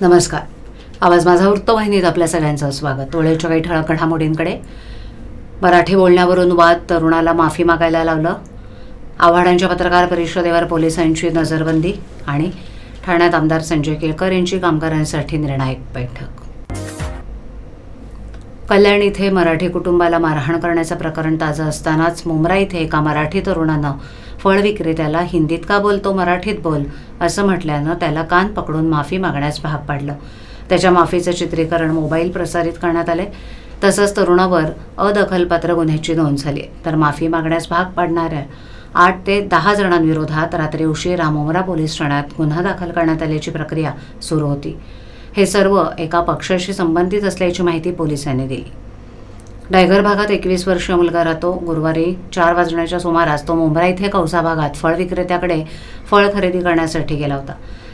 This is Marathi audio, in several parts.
नमस्कार. आवाज माझा वृत्तवाहिनीत आपल्या सगळ्यांचं स्वागत. वेळेच्या काही ठळक घडामोडींकडे. मराठी बोलण्यावरून वाद तरुणाला माफी मागायला लावलं. आव्हाडांच्या पत्रकार परिषदेवर पोलिसांची नजरबंदी आणि ठाण्यात आमदार संजय केळकर यांची कामगारांसाठी निर्णायक बैठक. कल्याण इथे मराठी कुटुंबाला मारहाण करण्याचं प्रकरण ताजं असतानाच मुंब्रा इथे एका मराठी तरुणानं फळ विक्रेत्याला हिंदीत का बोलतो मराठीत बोल असं म्हटल्यानं त्याला कान पकडून माफी मागण्यास भाग पाडलं. त्याच्या माफीचं चित्रीकरण मोबाईल प्रसारित करण्यात आले तसंच तरुणावर अदखलपात्र गुन्ह्याची नोंद झाली तर माफी मागण्यास भाग पाडणाऱ्या आठ ते दहा जणांविरोधात रात्री उशिरा रामोमरा पोलीस ठाण्यात गुन्हा दाखल करण्यात आल्याची प्रक्रिया सुरू होती. हे सर्व एका पक्षाशी संबंधित असल्याची माहिती पोलिसांनी दिली. डायगर भागात एकवीस वर्षीय मुलगा राहतो. गुरुवारी चार वाजण्याच्या सुमारास तो मुंब्रा इथे कौसा भागात फळ विक्रेत्याकडे फळ खरेदी करण्यासाठी गेला होता.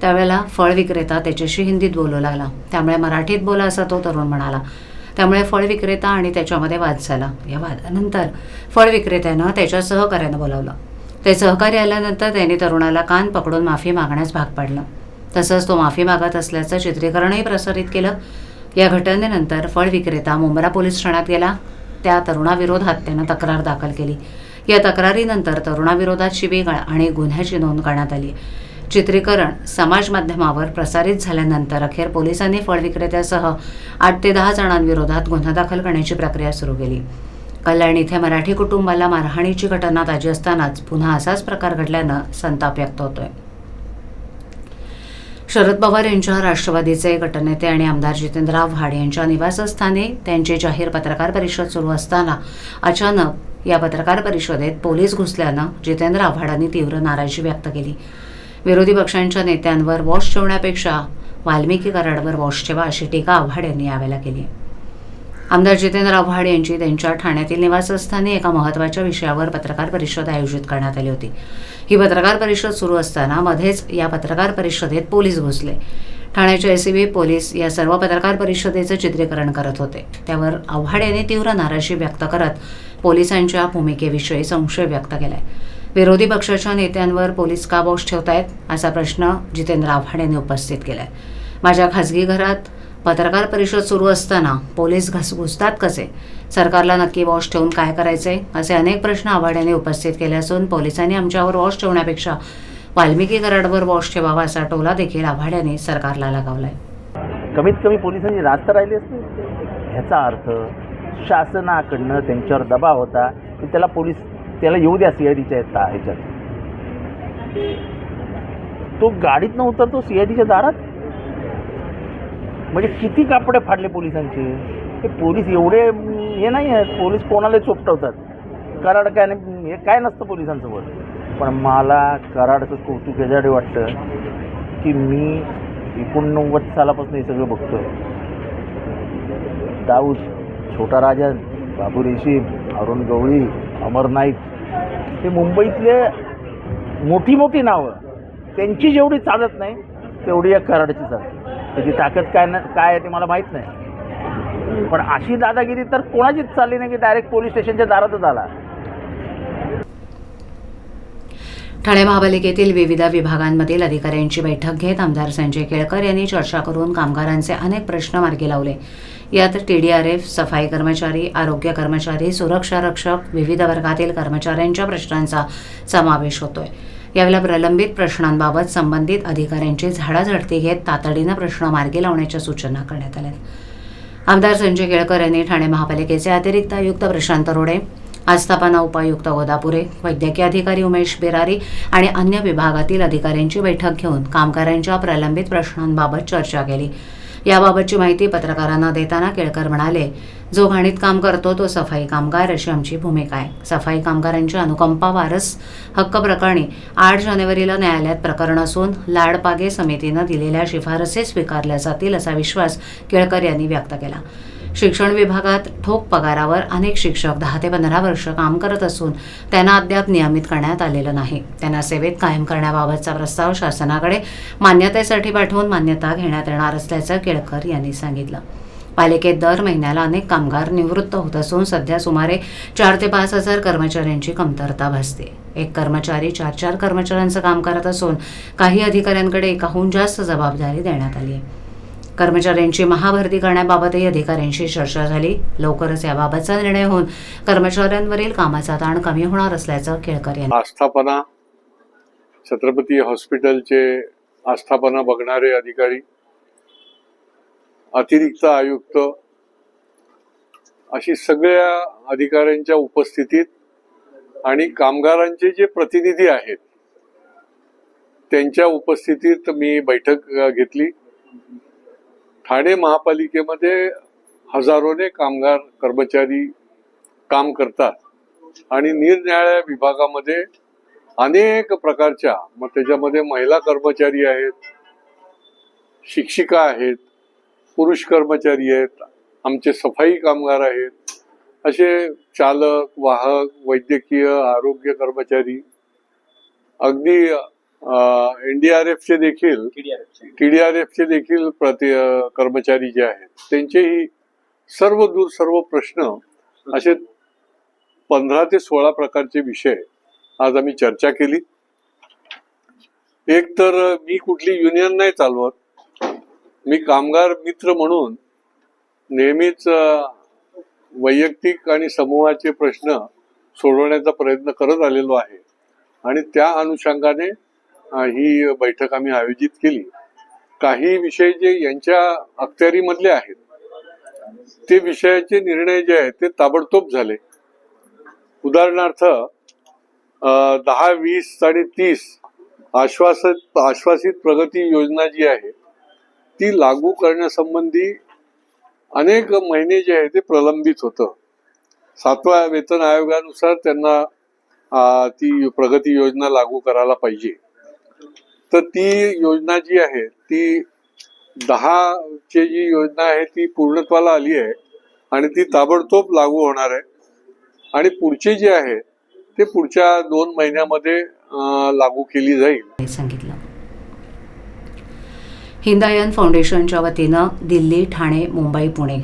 त्यावेळेला फळ विक्रेता त्याच्याशी हिंदीत बोलू लागला. त्यामुळे मराठीत बोला असा तो तरुण म्हणाला. त्यामुळे फळ विक्रेता आणि त्याच्यामध्ये वाद झाला. या वादानंतर फळ विक्रेत्यानं त्याच्या सहकार्यानं बोलावलं. ते सहकारी आल्यानंतर त्यांनी तरुणाला कान पकडून माफी मागण्यास भाग पाडलं. तसंच तो माफी मागत असल्याचं चित्रीकरणही प्रसारित केलं. या घटनेनंतर फळ विक्रेता मुंब्रा पोलीस ठाण्यात गेला. त्या तरुणाविरोधात त्यानं तक्रार दाखल केली. या तक्रारीनंतर तरुणाविरोधात शिवेगाळ आणि गुन्ह्याची नोंद करण्यात आली. चित्रीकरण समाज माध्यमावर प्रसारित झाल्यानंतर अखेर पोलिसांनी फळ विक्रेत्यासह आठ ते दहा जणांविरोधात गुन्हा दाखल करण्याची प्रक्रिया सुरू केली. कल्याण इथे मराठी कुटुंबाला मारहाणीची घटना ताजी असतानाच पुन्हा असाच प्रकार घडल्यानं संताप व्यक्त होतोय. शरद पवार यांच्या राष्ट्रवादीचे गटनेते आणि आमदार जितेंद्र आव्हाड यांच्या निवासस्थानी त्यांची जाहीर पत्रकार परिषद सुरू असताना अचानक या पत्रकार परिषदेत पोलीस घुसल्यानं जितेंद्र आव्हाडांनी तीव्र नाराजी व्यक्त केली. विरोधी पक्षांच्या नेत्यांवर वॉश ठेवण्यापेक्षा वाल्मिकी कराडवर वॉश ठेवा अशी टीका आव्हाड यांनी यावेळेला केली आमदार जितेंद्र आव्हाड यांची त्यांच्या ठाण्यातील निवासस्थानी एका महत्त्वाच्या विषयावर पत्रकार परिषद आयोजित करण्यात आली होती. ही पत्रकार परिषद सुरू असताना मध्येच या पत्रकार परिषदेत पोलीस घुसले. ठाण्याचे एसीबी पोलीस या सर्व पत्रकार परिषदेचं चित्रीकरण करत होते. त्यावर आव्हाड यांनी तीव्र नाराजी व्यक्त करत पोलिसांच्या भूमिकेविषयी संशय व्यक्त केलाय. विरोधी पक्षाच्या नेत्यांवर पोलीस का बोश ठेवतायत असा प्रश्न जितेंद्र आव्हाड यांनी उपस्थित केलाय. माझ्या खासगी घरात पत्रकार परिषद सुरू असताना पोलीस घस घुसतात कसे? सरकारला नक्की वॉश ठेवून काय करायचे असे अनेक प्रश्न आव्हाड यांनी उपस्थित केले असून पोलिसांनी आमच्यावर वॉश ठेवण्यापेक्षा वाल्मिकी कराडवर वॉश ठेवावा असा टोला देखील आव्हाड यांनी सरकारला लगावलाय. कमीत कमी पोलिसांची रास्त राहिली असते. ह्याचा अर्थ शासनाकडनं त्यांच्यावर दबाव होता की त्याला पोलीस त्याला येऊ द्या सी आय डीच्या ह्याच्यात. तो गाडीत नव्हता तो सी आय डीच्या दारात? म्हणजे किती कापडे फाडले पोलिसांचे? हे पोलीस एवढे हे नाही आहेत. पोलीस कोणाला चोपटवतात? कराड काय नाही हे काय नसतं पोलिसांसोबत? पण मला कराडचं कौतुक याच्यासाठी वाटतं की मी एकोणनव्वद सालापासून हे सगळं बघतोय. दाऊद छोटा राजन बाबू रेशीम अरुण गवळी अमर नाईक हे मुंबईतले मोठी मोठी नावं. त्यांची जेवढी चालत नाही तेवढी या कराडची चालते त्याची ताकद काय ना काय आहे ते मला माहीत नाही. पण अशी दादागिरी तर कोणाचीच चालली नाही की डायरेक्ट पोलीस स्टेशनच्या दारातच आला. ठाणे महापालिकेतील विविध विभागांमधील अधिकाऱ्यांची बैठक घेत आमदार संजय केळकर यांनी चर्चा करून कामगारांचे अनेक प्रश्न मार्गी लावले. यात टीडीआरएफ सफाई कर्मचारी आरोग्य कर्मचारी सुरक्षा रक्षक विविध वर्गातील कर्मचाऱ्यांच्या प्रश्नांचा समावेश होतोय. यावेळेला प्रलंबित प्रश्नांबाबत संबंधित अधिकाऱ्यांची झाडाझडती घेत तातडीनं प्रश्न मार्गी लावण्याच्या सूचना करण्यात आल्या आमदार संजय केळकर यांनी ठाणे महापालिकेचे अतिरिक्त आयुक्त प्रशांत रोडे आस्थापना उपायुक्त गोदापुरे वैद्यकीय अधिकारी उमेश बिरारी आणि अन्य विभागातील अधिकाऱ्यांची बैठक घेऊन कामगारांच्या प्रलंबित प्रश्नांबाबत चर्चा केली. याबाबतची माहिती पत्रकारांना देताना केळकर म्हणाले जो घाणीत काम करतो तो सफाई कामगार अशी आमची भूमिका आहे. सफाई कामगारांच्या अनुकंपा वारस हक्क प्रकरणी आठ जानेवारीला न्यायालयात प्रकरण असून लाडपागे समितीनं दिलेल्या शिफारसी स्वीकारल्या जातील असा विश्वास केळकर यांनी व्यक्त केला. शिक्षण विभागात ठोक पगारावर अनेक शिक्षक दहा ते पंधरा वर्ष काम करत असून त्यांना अद्याप नियमित करण्यात आलेलं नाही. त्यांना सेवेत कायम करण्याबाबतचा प्रस्ताव शासनाकडे मान्यतेसाठी पाठवून मान्यता घेण्यात येणार असल्याचं केळकर यांनी सांगितलं. पालिकेत दर महिन्याला अनेक कामगार निवृत्त होत असून सध्या सुमारे चार ते पाच हजार कर्मचाऱ्यांची कमतरता भासते. एक कर्मचारी चार चार कर्मचाऱ्यांचं काम करत असून काही अधिकाऱ्यांकडे एकाहून जास्त जबाबदारी देण्यात आली आहे. कर्मचाऱ्यांची महाभरती करण्याबाबतही अधिकाऱ्यांशी चर्चा झाली. लवकरच याबाबतचा निर्णय होऊन कर्मचाऱ्यांवरील कामाचा ताण कमी होणार असल्याचं केळकर यांनी आस्थापना छत्रपती हॉस्पिटलचे आस्थापना बघणारे अधिकारी अतिरिक्त आयुक्त अशी सगळ्या अधिकाऱ्यांच्या उपस्थितीत आणि कामगारांचे जे प्रतिनिधी आहेत त्यांच्या उपस्थितीत मी बैठक घेतली. ठाणे महापालिकेमध्ये हजारोने कामगार कर्मचारी काम करतात आणि निरनिराळ्या विभागामध्ये अनेक प्रकारच्या मग त्याच्यामध्ये महिला कर्मचारी आहेत शिक्षिका आहेत पुरुष कर्मचारी आहेत आमचे सफाई कामगार आहेत असे चालक वाहक वैद्यकीय आरोग्य कर्मचारी अगदी एन डी आर एफचे देखील टी डी आर एफचे देखील प्रति कर्मचारी जे आहेत त्यांचेही सर्व दूर सर्व प्रश्न असे पंधरा ते सोळा प्रकारचे विषय आज आम्ही चर्चा केली. एक तर मी कुठली युनियन नाही चालवत. मी कामगार मित्र म्हणून नेहमीच वैयक्तिक आणि समूहाचे प्रश्न सोडवण्याचा प्रयत्न करत आलेलो आहे. आणि त्या अनुषंगाने ही बैठक आम्ही आयोजित केली. काही विषय जे यांच्या अखत्यारीमधले आहेत ते विषयाचे निर्णय जे आहेत ते ताबडतोब झाले. उदाहरणार्थ दहा वीस साडे तीस आश्वासित आश्वासित प्रगती योजना जी आहे ती लागू करण्यासंबंधी अनेक महिने जे आहे ते प्रलंबित होतं. सातव्या वेतन आयोगानुसार त्यांना ती प्रगती योजना लागू करायला पाहिजे. तर ती योजना जी आहे ती दहा ची जी योजना आहे ती पूर्णत्वाला आली आहे आणि ती ताबडतोब लागू होणार आहे. आणि पुढची जी आहे ते पुढच्या दोन महिन्यामध्ये लागू केली जाईल. सांगितलं. हिंदायन फाउंडेशनच्या वतीनं दिल्ली ठाणे मुंबई पुणे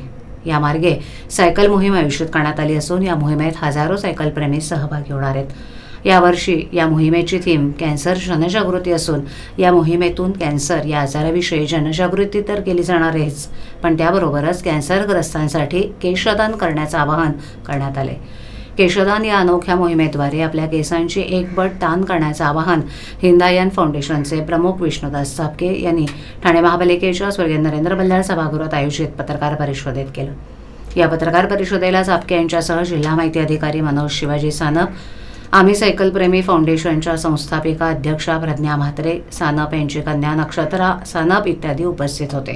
या मार्गे सायकल मोहीम आयोजित करण्यात आली असून या मोहिमेत हजारो सायकल प्रेमी सहभागी होणार आहेत. यावर्षी या मोहिमेची थीम कॅन्सर जनजागृती असून या मोहिमेतून कॅन्सर या आजाराविषयी जनजागृती तर केली जाणार आहेच पण त्याबरोबरच कॅन्सरग्रस्तांसाठी केशदान करण्याचं आवाहन करण्यात आले केशदान या अनोख्या मोहिमेद्वारे आपल्या केसांची एक बट दान करण्याचं आवाहन हिंदायन फाउंडेशनचे प्रमुख विष्णुदास चापके यांनी ठाणे महापालिकेच्या स्वर्गीय नरेंद्र बल्लाळ सभागृहात आयोजित पत्रकार परिषदेत केलं. या पत्रकार परिषदेला चापके यांच्यासह जिल्हा माहिती अधिकारी मनोज शिवाजी सानप आम्ही सायकलप्रेमी फाउंडेशनच्या संस्थापिका अध्यक्षा प्रज्ञा म्हात्रे सानप यांची कन्या नक्षत्रा सानप इत्यादी उपस्थित होते.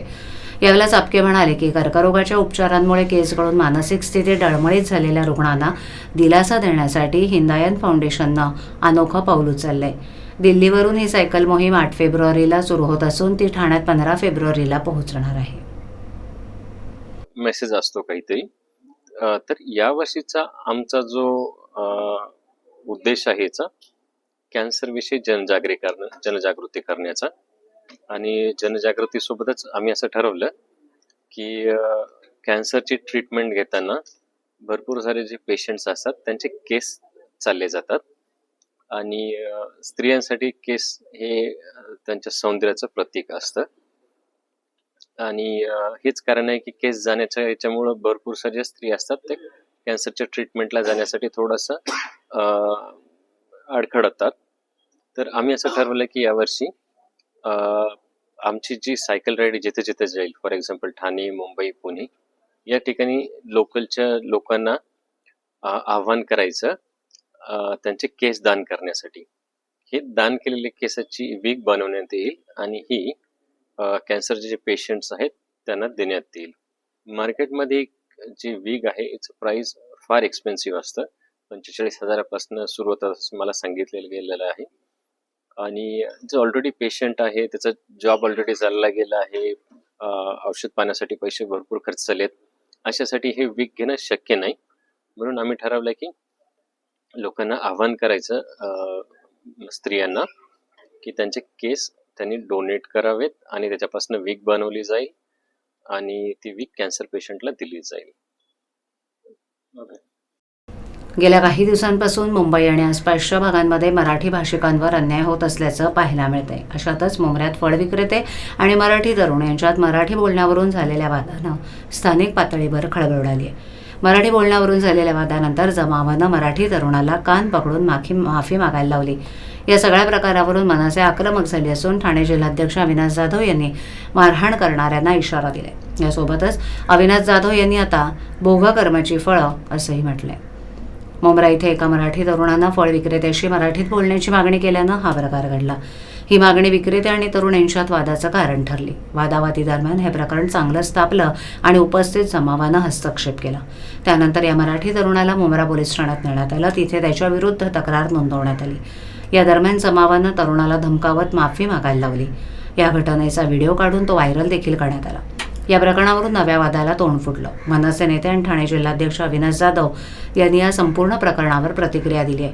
यावेळेला चापके म्हणाले की कर्करोगाच्या उपचारांमुळे केस मानसिक स्थिती डळमळीत झालेल्या रुग्णांना दिलासा देण्यासाठी हिंदायन फाउंडेशननं अनोखं पाऊल उचललंय. दिल्लीवरून ही सायकल मोहीम आठ फेब्रुवारीला सुरू होत असून ती ठाण्यात पंधरा फेब्रुवारीला पोहोचणार आहे. मेसेज असतो काहीतरी. तर या वर्षीचा आमचा जो उद्देश आहे याचा. कॅन्सरविषयी जनजागरी करणं जनजागृती करण्याचा. आणि जनजागृतीसोबतच आम्ही असं ठरवलं की कॅन्सरची ट्रीटमेंट घेताना भरपूर सारे जे पेशंट्स असतात त्यांचे केस चालले जातात. आणि स्त्रियांसाठी केस हे त्यांच्या सौंदर्याचं प्रतीक असतं. आणि हेच कारण आहे की केस जाण्याच्या याच्यामुळं भरपूर सारे स्त्री असतात ते कॅन्सरच्या ट्रीटमेंटला जाण्यासाठी थोडंसं अडखडतात. तर आम्ही असं ठरवलं की यावर्षी आमची जी सायकल राईड जिथे जिथे जाईल फॉर एक्झाम्पल ठाणे मुंबई पुणे या ठिकाणी लोकलच्या लोकांना आव्हान करायचं त्यांचे केस दान करण्यासाठी. हे दान केलेले केसाची वीक बनवण्यात येईल आणि ही कॅन्सरचे जे पेशंट्स आहेत त्यांना देण्यात येईल. मार्केटमध्ये जी विग आहे याचं प्राइस फार एक्सपेन्सिव्ह असतं. पंचेचाळीस हजारापासून सुरू होतं असं मला सांगितलेलं गेलेलं आहे. आणि जो ऑलरेडी पेशंट आहे त्याचा जॉब ऑलरेडी चालला गेला आहे औषध पाण्यासाठी पैसे भरपूर खर्च झालेत. अशासाठी हे वीक घेणं शक्य नाही. म्हणून आम्ही ठरवलं की लोकांना आव्हान करायचं स्त्रियांना की त्यांचे केस त्यांनी डोनेट करावेत आणि त्याच्यापासून वीक बनवली जाईल. आणि ती वीक कॅन्सर पेशंटला दिली जाईल. गेल्या काही दिवसांपासून मुंबई आणि आसपासच्या भागांमध्ये मराठी भाषिकांवर अन्याय होत असल्याचं पाहायला मिळतंय. अशातच मुंबऱ्यात फळ विक्रेते आणि मराठी तरुण यांच्यात मराठी बोलण्यावरून झालेल्या वादानं स्थानिक पातळीवर खळबळ उडाली आहे मराठी बोलण्यावरून झालेल्या वादानंतर जमावानं मराठी तरुणाला कान पकडून माफी माफी मागायला लावली. या सगळ्या प्रकारावरून मनसे आक्रमक झाली असून ठाणे जिल्हाध्यक्ष अविनाश जाधव यांनी मारहाण करणाऱ्यांना इशारा दिला यासोबतच अविनाश जाधव यांनी आता बोघा कर्माची फळं असंही म्हटलंय. मुंब्रा इथे एका मराठी तरुणानं फळ विक्रेत्याशी मराठीत बोलण्याची मागणी केल्यानं हा प्रकार घडला. ही मागणी विक्रेते आणि तरुण यांच्यात वादाचं कारण ठरली. वादावादी दरम्यान हे प्रकरण चांगलंच तापलं आणि उपस्थित जमावानं हस्तक्षेप केला. त्यानंतर या मराठी तरुणाला मुंब्रा पोलीस ठाण्यात नेण्यात आलं. तिथे त्याच्या विरुद्ध तक्रार नोंदवण्यात आली. या दरम्यान जमावानं तरुणाला धमकावत माफी मागायला लावली. या घटनेचा व्हिडिओ काढून तो व्हायरल देखील करण्यात आला. या प्रकरणावरून नव्या वादाला तोंड फुटलं. मनसे नेते आणि ठाणे जिल्हाध्यक्ष अविनाश जाधव यांनी या संपूर्ण प्रकरणावर प्रतिक्रिया दिली आहे.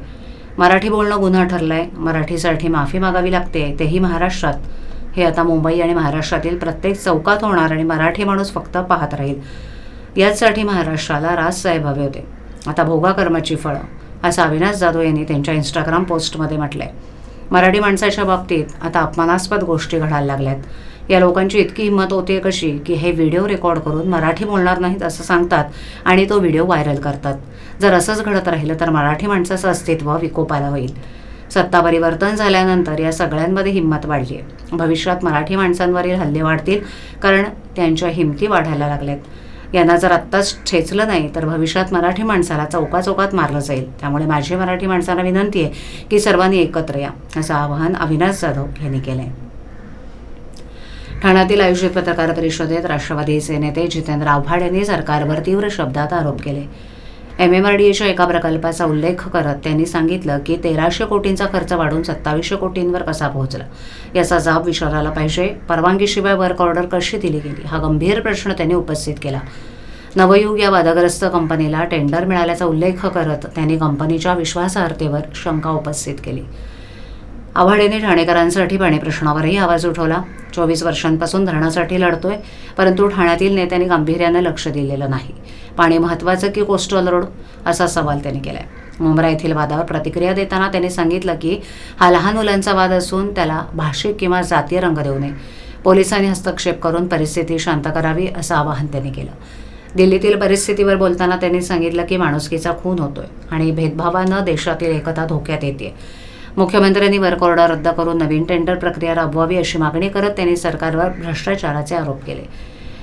मराठी बोलणं गुन्हा ठरलाय. मराठीसाठी माफी मागावी लागते. तेही महाराष्ट्रात. हे आता मुंबई आणि महाराष्ट्रातील प्रत्येक चौकात होणार आणि मराठी माणूस फक्त पाहत राहील. याचसाठी महाराष्ट्राला राजसाहेब हवे होते. आता भोगा कर्माची फळं. असं अविनाश जाधव यांनी त्यांच्या इंस्टाग्राम पोस्टमध्ये म्हटलं आहे मराठी माणसाच्या बाबतीत आता अपमानास्पद गोष्टी घडायला लागल्यात. या लोकांची इतकी हिंमत होते कशी की हे व्हिडिओ रेकॉर्ड करून मराठी बोलणार नाहीत असं सांगतात आणि तो व्हिडिओ व्हायरल करतात. जर असंच घडत राहिलं तर मराठी माणसाचं अस्तित्व विकोपाला होईल. सत्ता परिवर्तन झाल्यानंतर या सगळ्यांमध्ये हिंमत वाढली आहे भविष्यात मराठी माणसांवरील हल्ले वाढतील कारण त्यांच्या हिमती वाढायला लागल्यात. यांना जर आत्ताच ठेचलं नाही तर भविष्यात मराठी माणसाला चौका चौकात मारलं जाईल. त्यामुळे माझी मराठी माणसाला विनंती आहे की सर्वांनी एकत्र या असं आवाहन अविनाश जाधव यांनी केलं आहे ठाण्यातील आयोजित पत्रकार परिषदेत राष्ट्रवादीचे नेते जितेंद्र आव्हाड यांनी सरकारवर तीव्र शब्दात आरोप केले. एम एम आर डी एच्या एका प्रकल्पाचा उल्लेख करत त्यांनी सांगितलं की तेराशे कोटींचा खर्च वाढून सत्तावीसशे कोटींवर कसा पोहोचला? याचा जाब विचारायला पाहिजे. परवानगीशिवाय वर्क ऑर्डर कशी दिली गेली? हा गंभीर प्रश्न त्यांनी उपस्थित केला. नवयुग या वादग्रस्त कंपनीला टेंडर मिळाल्याचा उल्लेख करत त्यांनी कंपनीच्या विश्वासार्हतेवर शंका उपस्थित केली. आव्हाडेने ठाणेकरांसाठी पाणी प्रश्नावरही आवाज उठवला. चोवीस वर्षांपासून धरणासाठी लढतोय परंतु ठाण्यातील नेत्यांनी गांभीर्यानं लक्ष दिलेलं नाही. पाणी महत्त्वाचं की कोस्टल रोड? असा सवाल त्यांनी केलाय. मुंब्रा येथील वादावर प्रतिक्रिया देताना त्यांनी सांगितलं की हा लहान मुलांचा वाद असून त्याला भाषिक किंवा जातीय रंग देऊ नये. पोलिसांनी हस्तक्षेप करून परिस्थिती शांत करावी असं आवाहन त्यांनी केलं. दिल्लीतील परिस्थितीवर बोलताना त्यांनी सांगितलं की माणुसकीचा खून होतोय आणि भेदभावानं देशातील एकता धोक्यात येते. मुख्यमंत्र्यांनी वर्क ऑर्डर रद्द करून नवीन टेंडर प्रक्रिया राबवावी अशी मागणी करत त्यांनी सरकारवर भ्रष्टाचाराचे आरोप केले.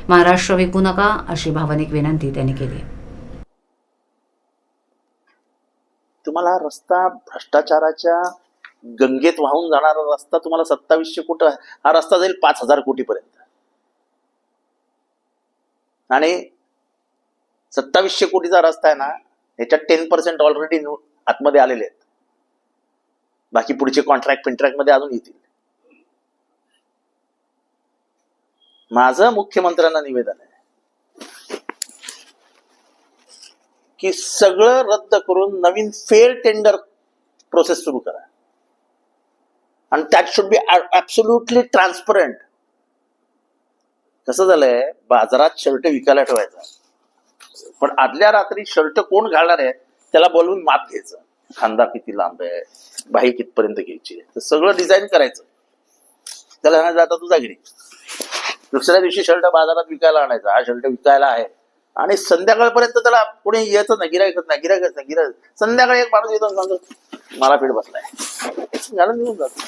महाराष्ट्र विकू नका अशी भावनिक विनंती त्यांनी केली. तुम्हाला रस्ता भ्रष्टाचाराच्या गंगेत वाहून जाणारा रस्ता तुम्हाला सत्तावीसशे कोटी हा रस्ता जाईल पाच हजार कोटीपर्यंत. आणि सत्तावीसशे कोटीचा रस्ता आहे ना ह्याच्यात टेन पर्सेंट ऑलरेडी आतमध्ये आलेले आहेत. बाकी पुढचे कॉन्ट्रॅक्ट पिंट्रॅक्टमध्ये अजून येतील. माझं मुख्यमंत्र्यांना निवेदन आहे की सगळं रद्द करून नवीन फेअर टेंडर प्रोसेस सुरू करा. आणि that should be absolutely transparent कसं झालंय? बाजारात शर्ट विकायला ठेवायचा. पण आदल्या रात्री शर्ट कोण घालणार आहे? त्याला बोलवून माप घ्यायचं. खांदा किती लांब आहे? बाही कितपर्यंत घ्यायची आहे? तर सगळं डिझाईन करायचं. त्याला जाता तुझा घरी दुसऱ्या दिवशी शर्ट बाजारात विकायला आणायचा. हा शर्ट विकायला आहे. आणि संध्याकाळपर्यंत त्याला कोणी येत नाही गिरायकच नाही गिरायकच नाही गिरायक संध्याकाळी एक माणूस येतो सांगतो मला पीठ बसलाय. घालून निघून जातो.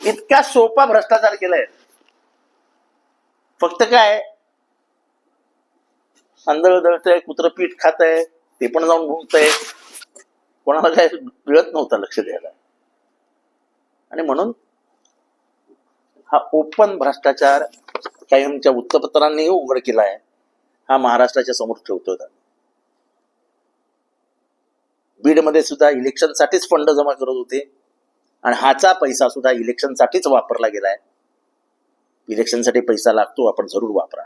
इतका सोपा भ्रष्टाचार केलाय. फक्त काय आंधळ दळतंय कुत्र पीठ खात आहे ते पण जाऊन भुंकतंय कोणाला काय मिळत नव्हता लक्ष द्यायला. आणि म्हणून हा ओपन भ्रष्टाचार काही आमच्या वृत्तपत्रांनीही उघड केला आहे हा महाराष्ट्राच्या समोर ठेवतो बीडमध्ये सुद्धा इलेक्शनसाठीच फंड जमा करत होते. आणि हाचा पैसा सुद्धा इलेक्शनसाठीच वापरला गेलाय. इलेक्शनसाठी पैसा लागतो आपण जरूर वापरा.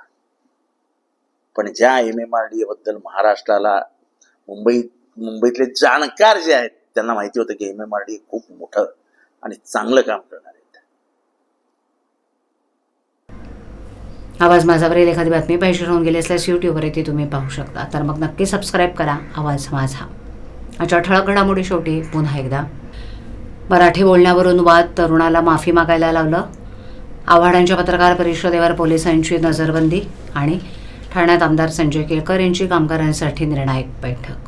पण ज्या एम एम आर डी बद्दल महाराष्ट्राला मुंबई मुंबईतले जाणकार जे आहेत त्यांना माहिती होतं की एम एम आर डी खूप मोठं आणि चांगलं काम करणार. आहे आवाज माझा माझावरील एखादी बातमी पाहिजे राहून गेली असल्यास यूट्यूबवर ती तुम्ही पाहू शकता. तर मग नक्की सबस्क्राईब करा. आवाज माझा. अच्छा ठळक घडामोडी शेवटी पुन्हा एकदा. मराठी बोलण्यावरून वाद तरुणाला माफी मागायला लावलं. आव्हाडांच्या पत्रकार परिषदेवर पोलिसांची नजरबंदी आणि ठाण्यात आमदार संजय केळकर यांची कामगारांसाठी निर्णायक बैठक.